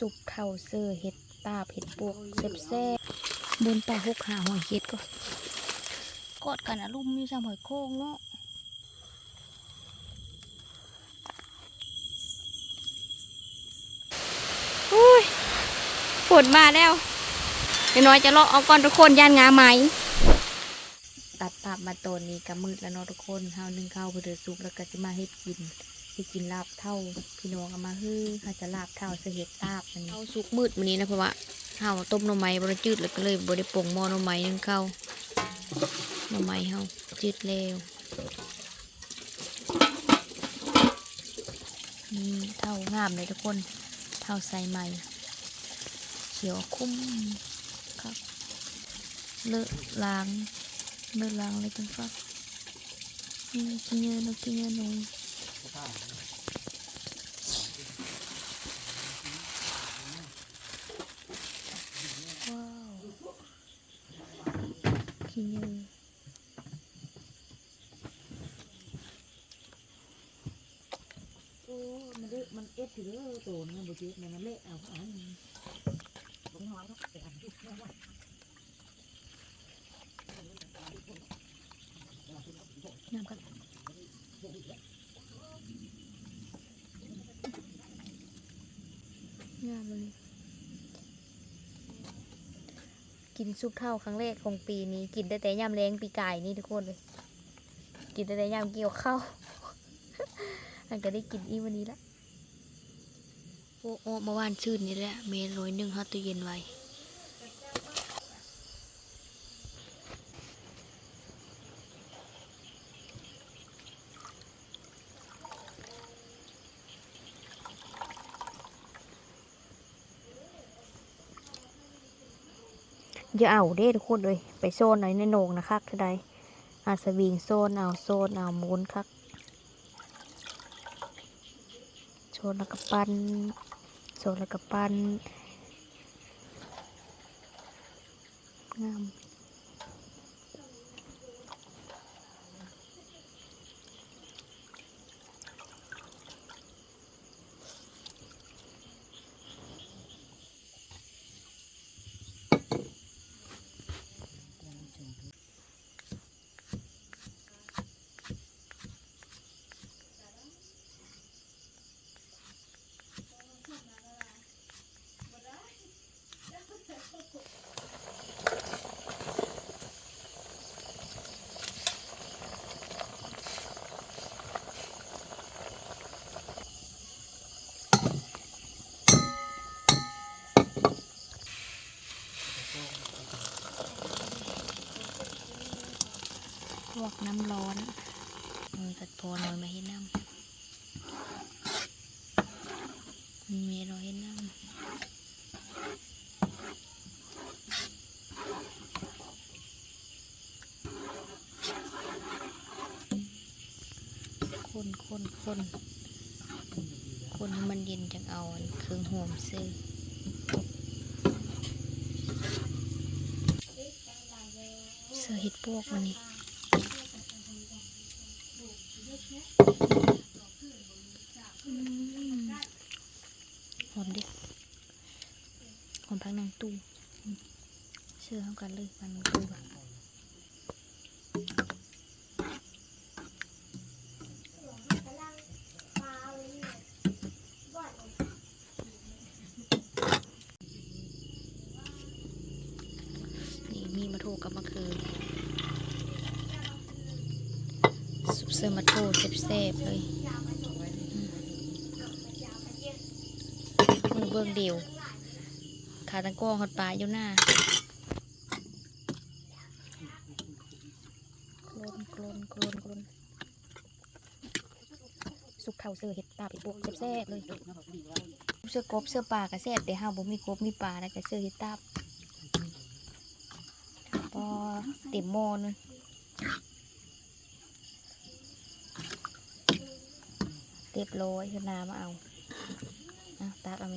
สุกเท่าเซอร์เห็ดตาเห็ดปวกเซบแซ่บนป่าหกหาหอยเห็ดก็กอดกันอะลุ่มอยู่ซ้ำหอยโค้งเนาะอุ้ยฝนมาแล้วเดี๋ยวน้อยจะเลาะเอาก่อนทุกคนย่านงาไหมตัดภาพมาตอนนี้ก็มืดแล้วเนาะทุกคนเฮานึ่งข้าวเพื่อเดือสุกแล้วก็จะมาเฮ็ดกิน กินลาบเท่า พี่น้องเอามาฮื้อเขาจะลาบเท่าเสเฮ็ดลาบมันเอาสุกมืดวันนี้นะเพราะว่าเฮาต้มหน่อไม้บ่ได้จืดแล้วก็เลยบ่ได้ปรุงหม้อหน่อไม้นึ่งข้าหน่อไม้เฮาจืดแล้วนี่เท่างามเลยทุกคน เท่าใส่ใหม่เขียวคุ้มครับเลอะล้าง Mơ làng lấy chân phát Chị nhớ nó chị nhớ nồi Wow Chị nhớ โอ้มัน เจ็ดถือโตนมันบ่เจ็บมันเละเอาอันบ่น้อยเนาะแต่อันที่แค่ว่า Nhầm con Nhầm rồi กินซุปเท่าครั้งแรกของปีนี้ กินได้แต่ยำแรงปีไกายนี่ทุกคนเลย กินได้แต่ยำเกี่ยวข้าวอันก็ได้กินอีวันนี้ละ โอ้โอ้เมื่อวานชื่นนี่แหละเมนร้อยหนึ่งฮอตตู้เย็นไว้อย่าเอาเด้ทุกคนเลย ไปโซนหน่อยในโหนงนะคักเท่าใดอาสวิงโซนเอาโซนเอาหมุนคักโซนแล้วก็ปัน โซนแล้วก็ปัน วกน้ำร้อนมือกัดพอหน่อยมาเห็นน้ำมีเมรอเห็นน้ำคนคนคนคนมันเย็นจังเอาเครื่องโฮมซื้อเสือเห็ดพวกมันนี่อืมหอมดิ หอมพักนางตู้เชื่อเข้ากันเลยพันตู้อะนี่มีมะทูกับมะเขือซุปเซอร์มาโตเซฟๆเลยมือเบื้องเดียว ขาตังก้อหอดปลาอยู่หน้าโคลนโคลนโคลนโคลนสุกเท่าเสื้อเห็ดตาปีบวกแซ่บเลยเสื้อกบเสื้อปลากระแซ่บแต่ห้าวบ่มีกบมีปลานะก็เสื้อเห็ดตาบพอเต็มหม้อนึงเรียบร้อยคือน้ำมาเอาเอาตักเอาไหม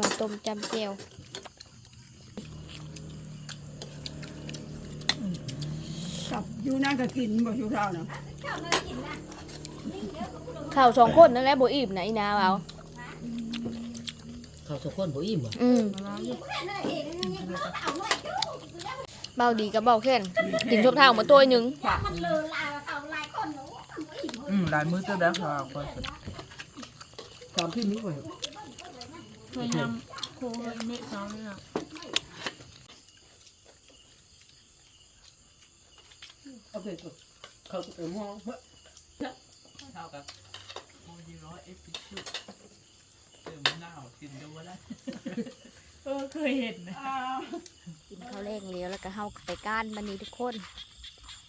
มันต้มจำแจ่วกับอยู่นั่นก็กินบ่อยู่เท่านะข้าวสองคนนั่นแหละบ่อิ่มนะอีนาเอาเขาทุกคนบ่อิ่มบ่อืมเบาดีกับเบาแค่นกินทุกเท่ามาตัวหนึ่งอืมลายมือเจ้าแล้วค่ะคนตอนที่นี้ไว้ พยายามโค้งเม็ดซ้อมเนี่ยเอาไปก่อนเขาจะไปมองเฮ้ยเท่ากับโมดีร้อยเอฟพิชุเติมหน้ากินดูว่าได้เออเคยเห็นนะกินข้าวแรงเลี้ยวแล้วก็เฮาไปก้านมันนี้ทุกคน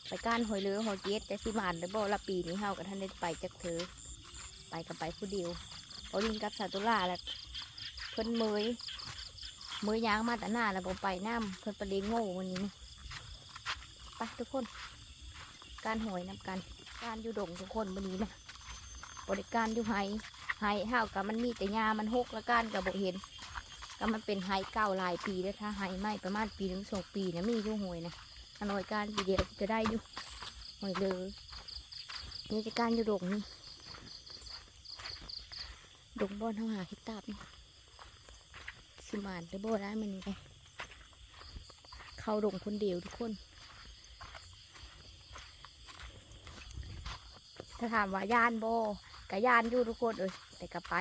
ไปก้านหอยเรือหอยเจ็ดแต่สิมานได้บ่ละปีนี้เฮากับท่านได้ไปจักเถอไปกับไปผู้เดียวพอลินกับสาตุล่าแล้ว เพิ่นเมยเมยยางมาแต่หน้าแล้วบ่ไปน้ำเพิ่นประเดงโง่วันนี้ไปทุกคน การหอยน้ำกัน การอยู่ดงทุกคนวันนี้นะบริการอยู่ไฮไฮเฮากับมันมีแต่ยามันหกแล้วการกับบเห็นก็มันเป็นไฮเก้าหลายปีแล้วถ้าไฮไม่ประมาณปีถึงสองปีนะมีอยู่หวยนะอน่อยการปีเดียวจะได้อยู่หวยเลยนี่จะการอยู่ดงนี่ดงบอนเท่าหาคิดตาบนี่ สิมานหรือบ่ได้มันนี่ไปเข้าดงคนเดียวทุกคน ถ้าถามว่าย่านโบกะย่านอยู่ทุกคนเอ้ยแต่กะไป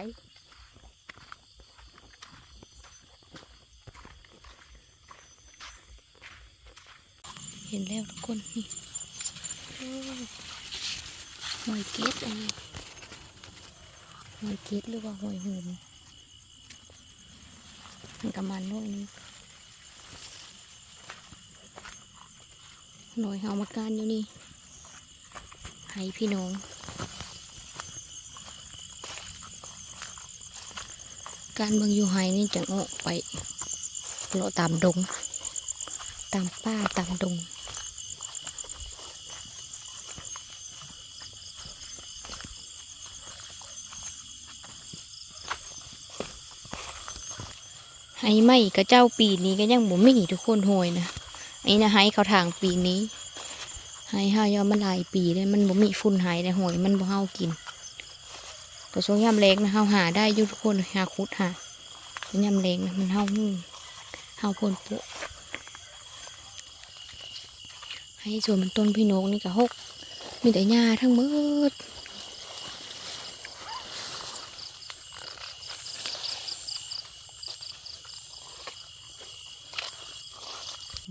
เห็นแล้วทุกคนนี่หอยเกตอันนี้หอยเกตหรือว่าหอยหูมมัน กำมันด้วยนี่หน่อยเฮามาการอยู่นี่ให้พี่น้องการเบิ่งอยู่ไฮนี่จะงอกไปเลาะตามดง ตามป้าตามดง ไฮไม่กระเจ้าปีนี้ก็ยังบ่มีทุกคนโหยนะไอ้นะไฮเขาทางปีนี้ไฮห้ายอมมันหลายปีเลยมันบ่มีฝุ่นหายแต่หอยมันบ่เฮากินแต่ช่วงยามแรงนะเฮาหาได้อยู่ทุกคนหาคุดหายามแรงนะมันเฮาหูเฮาพ่นปุให้ส่วนมันต้นพี่นกนี่ก็หกมีแต่หญ้าทั้งหมด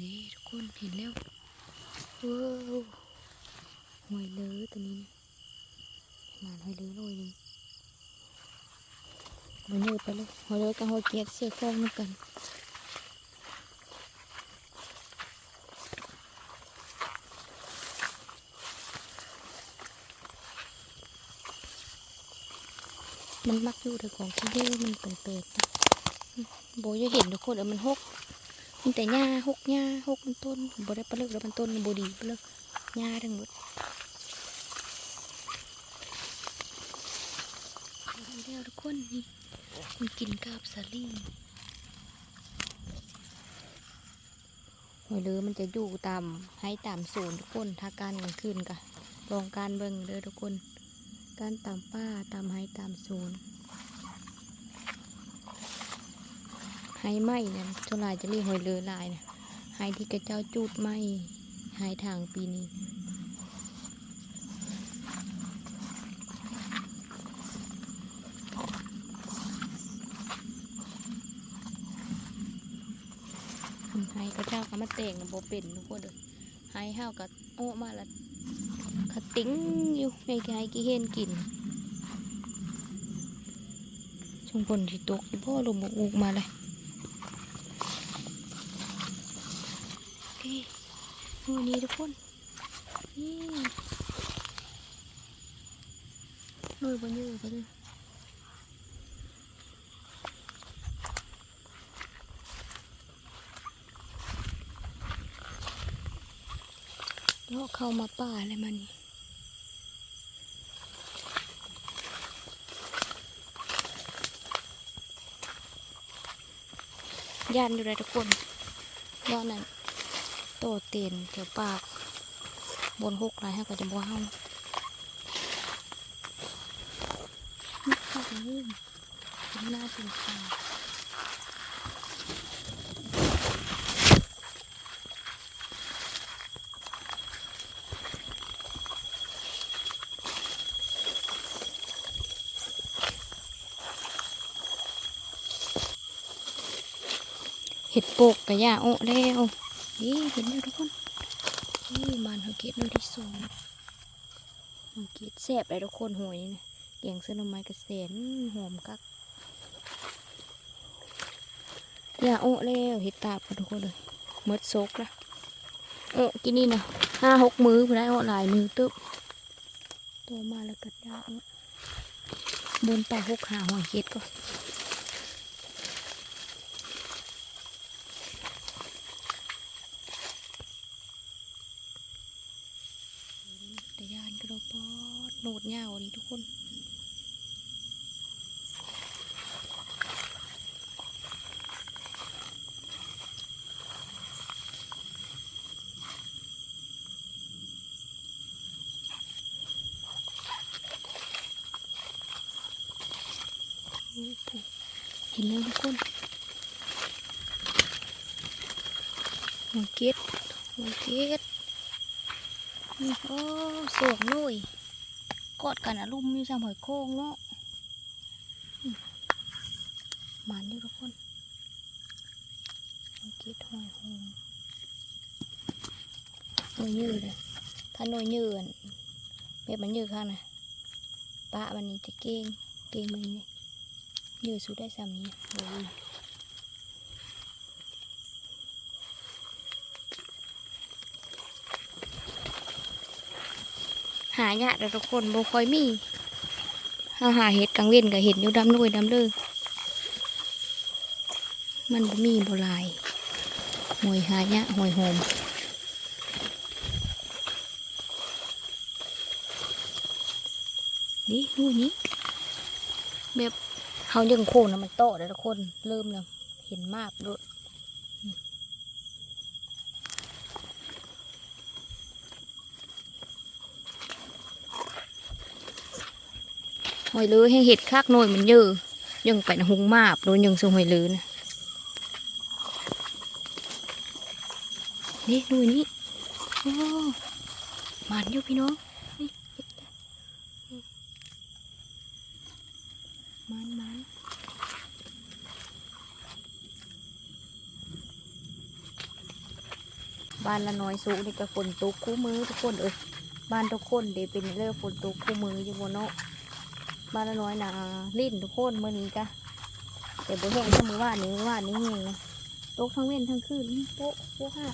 นี่ทุกคนเห็นแล้ว ว้าวหอยเลือตัวนี้นะหมานหอยเลอหน่อยนึงมันเยอไปเลยหอยเลือกับหอยเกียดเสือคล้องเหมือนกันมันมักอยู่แต่ของที่เยอะมันเปิดนะโบจะเห็นทุกคนเออมันหก มีแต่หญ้าหกหญ้าหกมันต้นโบได้ปลาเลิกแล้วมันต้นโบดีปลาเลิกหญ้าทั้งหมดเดี๋ยวทุกคนนี่มันกินกาบสาลี่หอยเลือมันจะอยู่ตามให้ตามโซนทุกคนถ้าการกลางคืนกะลองการเบิ่งเด้อทุกคน การตามป้าตามไฮตามโซน ไฮไหมเนี่ยเจ้าลายจะเรียกหอยเรือลายนะไฮที่กระเจ้าจูดไหมไฮทางปีนี้ไฮกระเจ้าก็มาแต่งนะโบเป็นทุกคนเลยไฮเฮากับโอ้มาละขะติ้งอยู่ในไฮกี่เห็นกินชงฝนที่ตกที่พ่อลมบกอุกมาเลยเอ้ย มือนี้ทุกคนนี่มือบนยืดไปเลยเลาะเข้ามาป่าอะไรมันนี่ย่านอยู่เลยทุกคนว่านั่น โตเตียนแถวปาก บนหกไรให้ก็จะบ่เฮานี่ค่ะนี่เป็นหน้าเป็นตาเห็ดโปกกะย่าโอ้แล้ว นี่เห็นไหมทุกคนนี่มันเขาเกตดูที่สูงเขาเกตแซ่บเลยทุกคนหวยนี่นะเกียงเส้นไม้กระเสนหอมกักอย่าโอ้แล้วเห็ดตาบกันทุกคนเลยมดซกละโอ้กินนี่นะห้าหกมือพอได้โอ้หลายมือตึ๊บโตมาแล้วกัดยาเนาะบนป่าหกหาหอยเกตก็ยานกระโดดปอด โหนดเงาดีทุกคนโอ้โหเห็นแล้วทุกคนหัวเก็ดหัวเก็ดนี่โอ้สวงเลย กอดกันอะลุ่มอยู่จังหอยโค้งเนาะมันอยู่ทุกคนหอยเกตหอยโหงหน่วยยืดเลยถ้าหน่วยยืดแบบมันยืดข้างนะปะมันนี่จะเก่งเก่งมันนี่ยืดสุดได้ซ้ำนี้โอ้ย หายากแต่ทุกคนโบคอยมีถ้าหาเห็ดกลางเว้นก็เห็นอยู่ดำด้วยดำเลยมันบ่มีโบลายหวยหายากหวยหอมนี่นู่นนี่แบบเขายังโค้งนะมันโตแล้วทุกคนเริ่มแล้วเห็นมากด้วย หอยลือให้เห็ดคักหน่อยมันเยอะยังไปนะหุงมาบโดนยังสูหอยลือนะนี่ดูนี่โอ้มันอยู่พี่น้องมันมันบ้านละน้อยสูงนี่ก็ฝนตกคู่มือทุกคนเอ้ยบ้านทุกคนเดี๋ยวเป็นเรื่องฝนตกคู่มืออยู่บนเนาะ บ้านละน้อยนาลิ้นทุกคนเมื่อนี้กะแต่บ่แห้งเท่ามือว่านี้มือว่านี้แห้งนะตกทั้งเว้นทั้งคืนโป๊ะโป๊ะค่ะ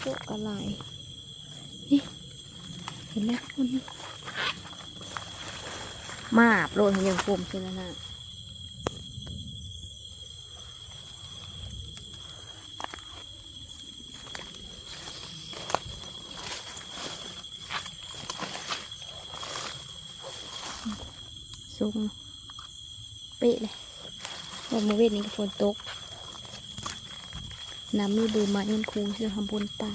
โป๊ะกระไรนี่เห็นไหมคุณมาบโรยยังกลมเช่นนั้น สูงเป๊ะเลยวันมเวทนี้ก็ฝนตก น้ำมีดูมาเอ็นคูที่เราทำบนป่า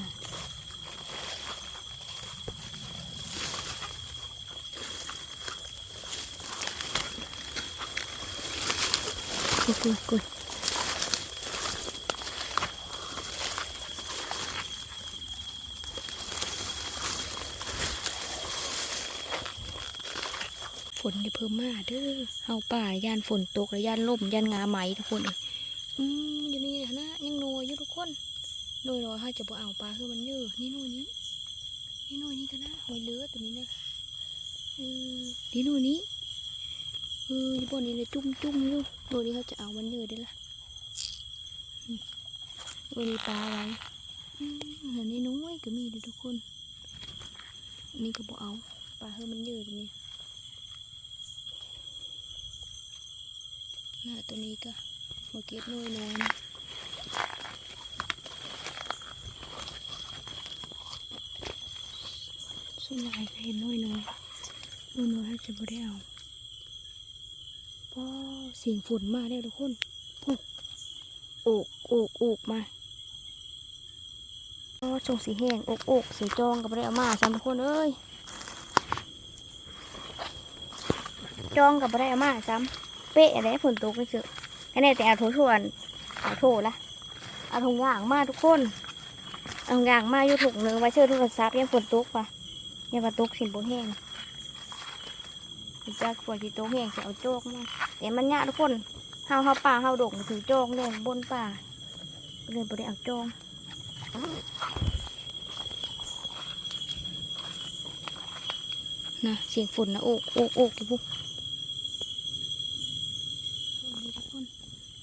กุยกุย ฝนจะเพิ่มมาเด้อเฮาป่าย่านฝนตกและย่านล่มย่านงาไหมทุกคนเลยอืมอยู่นี่นะยังโนยอยู่ทุกคนโดยรอให้จะบ่เอาปลาคือมันเยอะนี่นู่นนี้นี่นู่นนี้กันนะหอยเลือตัวนี้นะเออนี่นู่นนี้อออยู่บนนี้เลยจุ่มจุ่มอยู่โดยนี้เขาจะเอามันเยอะได้ละอืมโดยนี้ปลาอะไรอืมอันนี้น้อยก็มีเลยทุกคนนนี้ก็บ่เอาปลาคือมันเยอะตัวนี้ หน้าตัวนี้ก็โอเกตน้อยน้อยนส่วนใหญ่ก็เห็นน้อยน้อยน้อยน้อยๆจะไม่ได้เอาเพราะเสียงฝนมาแล้วทุกคนปุ๊บโอกโอกโอกมาโอ้ชงสีแห้งโอกโอกสีจองก็ไม่ได้เอามาสามทุกคนเอ้ยจองก็ไม่ได้เอามาซ้ำ ป๊ะอะไรฝนตกไม่เจอแค่นี้แต่เอาโถส่วนเอาโถละเอาถุงยางมาทุกคนเอาถุงยางมาอยู่ถุงหนึ่งไว้เชื่อโทรศัพท์ยังฝนตกปะย่ามาตกสินโบแห้งจากฝนที่ตกแห้งจะเอาโจกมาแต่มันยากทุกคนเฮาเฮาป่าเฮาดงถือโจกเลยบนป่าเลยบ่ได้เอาโจงนะเสียงฝนนะโอกโอกโอกทุกคนนี่ทุกคน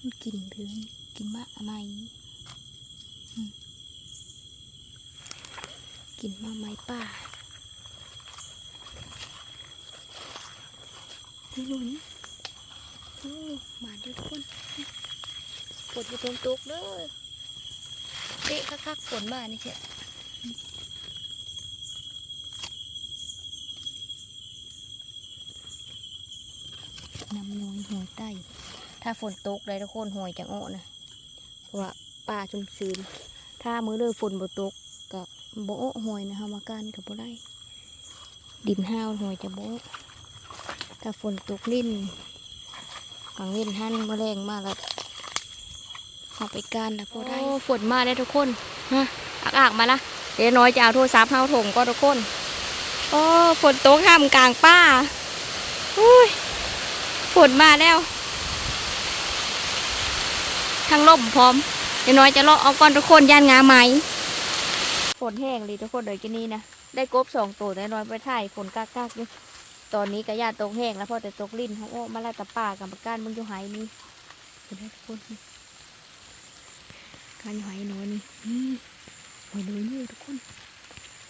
มัน กินถึงกินมะอะไรอืมกินมะไม้ป่านี่หนุนโอ้มาดูทุกคนฝนจะตกตกเด้อเตะคักๆฝนมานี่เชียน้ำน้อยหอยใต้ ถ้าฝนตกเลยทุกคนหอยจะโอ้นะเพราะว่าป่าชุ่มชื้นถ้ามือเลิกฝนบ่ตกก็บ่โอ้หอยนะฮะมาการกับบ่ได้ ดินห้าวหอยจะบ่โอ้ถ้าฝนตกลิ้นกังเว้นหันมาแมลงมากแล้วเอาไปการแล้วพอได้ฝนมาแล้วทุกคนฮะอักอักมาละเดี๋ยวน้อยจะเอาโทรศัพท์เฮาถงก็ทุกคนโอ้ฝนตกห้ามกลางป้าอุ้ยฝนมาแล้ว ทางล่มพร้อมเดี๋ยวน้อยจะเลาะเอาก่อนทุกคนย่านงาไหมฝนแห้งเลยทุกคนเลยกินนี้นะได้กบสองตัวเดี๋ยวน้อยไปถ่ายฝนกากๆอยู่ตอนนี้ก็ยาตกแห้งแล้วพอแต่ตกลิ้นของโอ้มาลาตะป่ากับการมึงอยู่ไหนี่เห็นไหมทุกคนการอยู่ไหน้อยนี่นี่หอยเลยนี่ทุกคน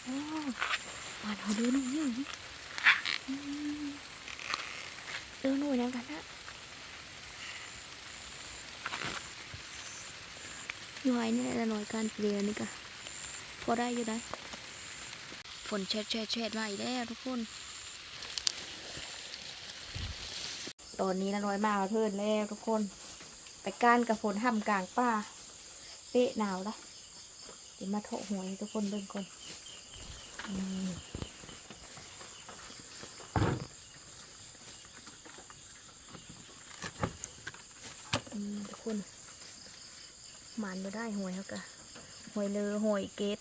โอ้มาหอยเลยนี่นี่อืออหน่วยแล้วกันนะ ยู่ไหนี่แหละหน่วยการเปลี่ยนนี่ก็พอได้อยู่ได้ฝนแช่แช่แช่มาอีกแล้วทุกคน ตอนนี้ละน้อยมาเทินแล้วทุกคน ไปกานกับฝนห้ำกลางป่าเป๊ะหนาวละเดี๋ยวมาโถหวยทุกคนเบิ่งก่อนอืมทุกคน หมันมาได้หวยเขากะหวยเลอหวยเกต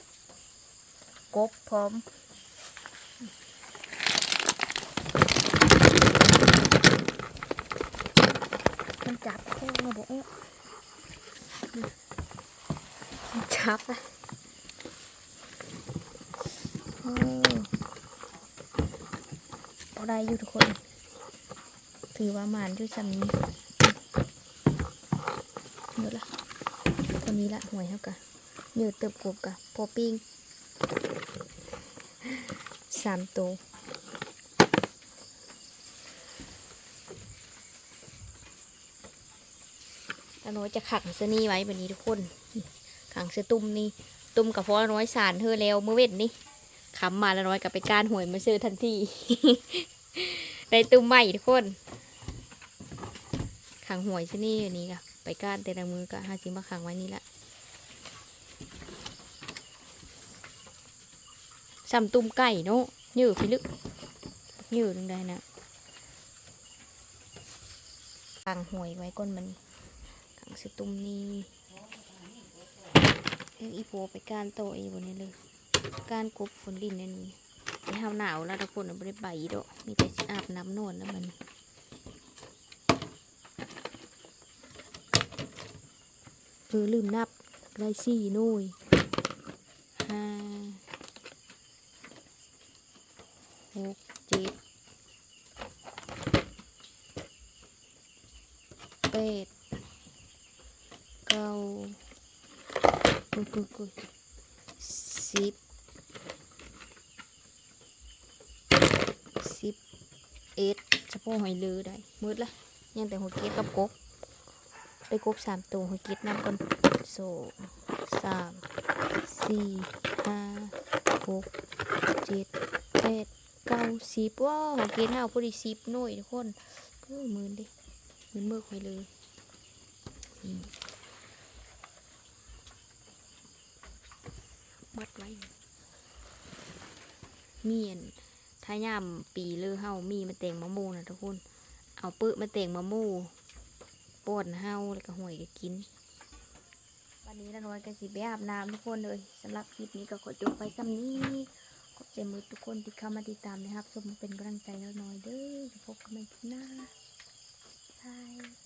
กบพร้อมมันจับโค้งมาบอกมันจับอะโอ้เอได้อยู่ทุกคน ถือว่ามานด้วยซ้ำนี้เยอะละ นี้ละหวยเท่ากันเยอเติบกบกะพอปิ้งสามตัวแล้วน้อยจะขังเสนี่ไว้แบบนี้ทุกคน ขังเสตุ้มนี่ ตุ้มกับพ่อน้อยสารเธอแล้วเมื่อเว้นนี่ขำมาแล้วน้อยกับไปการหวยมาซื้อทันทีได้ตุ้มใหม่ทุกคน ขังหวยเสนี่อันนี้ค่ะ ไปการแต่ละมือก็หาจิมาขังไว้นี่ละซ้ำตุ้มไก่เนาะยืดพิลึกยืดลงได้นะขังหวยไว้ก้นมันถังสตุมนี่เรียกอีโปไปการโตอีบนนี้เลยการกบฝนดินนั่นนี่ไปห้าวหนาวแล้วทุกคนไม่ได้ใบดอกมีแต่อาบน้ำนวลแล้วมัน ออลืมนับได้สี่หน่ยห้าหกเจ็ดแปดเก้ากุยกุยกุยสิบสิบเอ็ดเฉพาะหอยลือได้มืดละยังแต่หัวเกล็ดกับกบ ได้กบสามตัวหัวเกล็ดนำกันสองสามสี่ห้าหกเจ็ดแปดเก้าสิบว้าวของเกณฑ์เอาพอดีสิบหน่วยทุกคนเออหมื่นดิหมื่นเบิกไว้เลยมัดไว้ เมีอันถ้ายามปีเลือเฮามีมาแต่งมะม่วงนะทุกคน เอาปื้มาแต่งมะม่วง ป้อนเฮาแล้วก็ห่วยก็กิน วันนี้ละน้อยก็สิไปอาบน้ำทุกคนเลยสำหรับคลิปนี้ก็ขอจบไปซ้ำนี้ขอบใจมือทุกคนที่เข้ามาติดตามนะครับชมเป็นกำลังใจละน้อยเด้อพบกันใหม่คลิปหน้าบาย